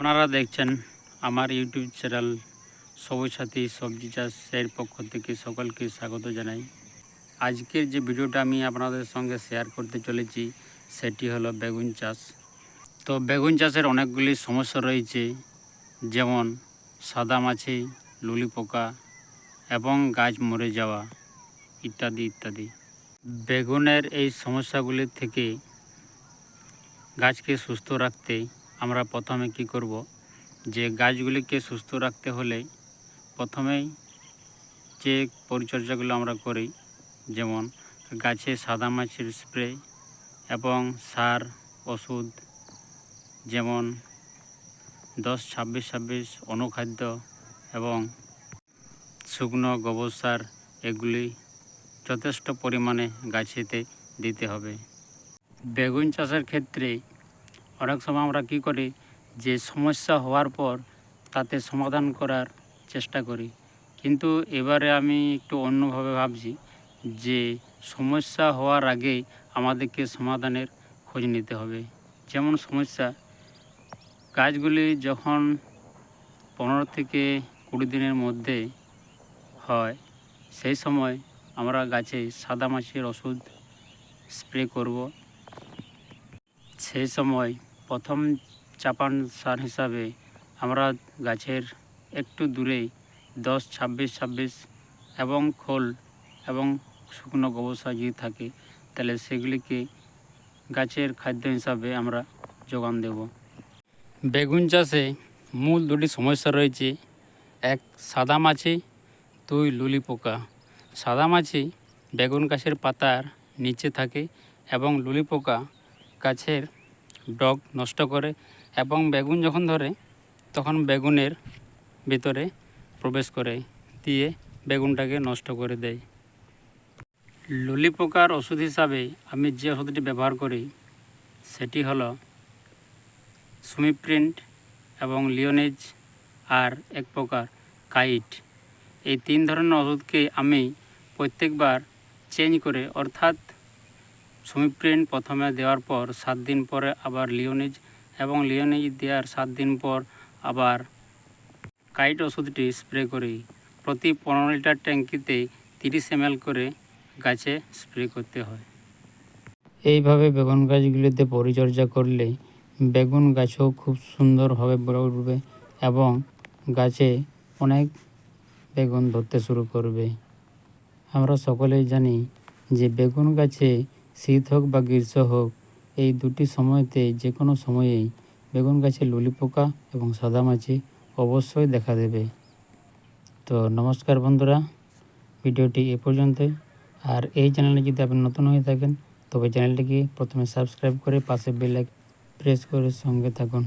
আপনারা দেখছেন আমার ইউটিউব চ্যানেল সবুজ সাথী সবজি চাষের পক্ষ থেকে সকলকে স্বাগত জানাই। আজকের যে ভিডিওটা আমি আপনাদের সঙ্গে শেয়ার করতে চলেছি, সেটি হলো বেগুন চাষ। তো বেগুন চাষের অনেকগুলি সমস্যা রয়েছে, যেমন সাদা মাছি, লুলি পোকা এবং গাছ মরে যাওয়া ইত্যাদি ইত্যাদি। বেগুনের এই সমস্যাগুলির থেকে গাছকে সুস্থ রাখতে আমরা প্রথমে কি করব? যে গাছগুলিকে সুস্থ রাখতে হলে প্রথমেই যে পরিচর্যাগুলো আমরা করি, যেমন গাছে সাদা মাছির স্প্রে এবং সার, ওষুধ, যেমন দশ ছাব্বিশ ছাব্বিশ অনুখাদ্য এবং শুকনো গোবর সার, এগুলি যথেষ্ট পরিমাণে গাছেতে দিতে হবে। বেগুন চাষের ক্ষেত্রে অনেক সময় আমরা কী করি, যে সমস্যা হওয়ার পর তাতে সমাধান করার চেষ্টা করি। কিন্তু এবারে আমি একটু অন্যভাবে ভাবছি যে সমস্যা হওয়ার আগেই আমাদেরকে সমাধানের খোঁজ নিতে হবে। যেমন সমস্যা, গাছগুলি যখন পনেরো থেকে কুড়ি দিনের মধ্যে হয়, সেই সময় আমরা গাছে সাদা মাছির ওষুধ স্প্রে করব। সেই সময় প্রথম চাপান সার হিসাবে আমরা গাছের একটু দূরেই দশ, ছাব্বিশ ছাব্বিশ এবং খোল এবং শুকনো গোবর সার যদি থাকে, তাহলে সেগুলিকে গাছের খাদ্য হিসাবে আমরা যোগান দেব। বেগুন চাষে মূল দুটি সমস্যা রয়েছে। এক, সাদা মাছি, দুই, লুলি পোকা। সাদা মাছি বেগুন গাছের পাতার নিচে থাকে এবং লুলি পোকা গাছের ডগ নষ্ট করে এবং বেগুন যখন ধরে, তখন বেগুনের ভিতরে প্রবেশ করে দিয়ে বেগুনটাকে নষ্ট করে দেয়। লুলি পোকার ওষুধ হিসাবে আমি যে ওষুধটি ব্যবহার করি, সেটি হলো সুমিপ্রিন্ট এবং লিওনেজ আর এক প্রকার কাইট। এই তিন ধরনের ওষুধকে আমি প্রত্যেকবার চেঞ্জ করে, অর্থাৎ সুমিপ্রিন্ট প্রথমে দেওয়ার পর সাত দিন পরে আবার লিওনিজ এবং লিওনিজ দেওয়ার সাত দিন পর আবার কাইট ওষুধটি স্প্রে করি। প্রতি পনেরো লিটার ট্যাঙ্কিতে তিরিশ এম করে গাছে স্প্রে করতে হয়। এইভাবে বেগুন গাছগুলিতে পরিচর্যা করলে বেগুন গাছও খুব সুন্দরভাবে বেড়ে উঠবে এবং গাছে অনেক বেগুন ধরতে শুরু করবে। আমরা সকলেই জানি যে বেগুন গাছে শীত হোক বা গ্রীষ্ম হোক, এই দুটি সময়তে যে কোনো সময়েই বেগুন গাছে লুলি পোকা এবং সাদা মাছি অবশ্যই দেখা দেবে। তো নমস্কার বন্ধুরা, ভিডিওটি এ পর্যন্তই। আর এই চ্যানেলে যদি আপনি নতুন হয়ে থাকেন, তবে চ্যানেলটিকে প্রথমে সাবস্ক্রাইব করে পাশে বেল প্রেস করে সঙ্গে থাকুন।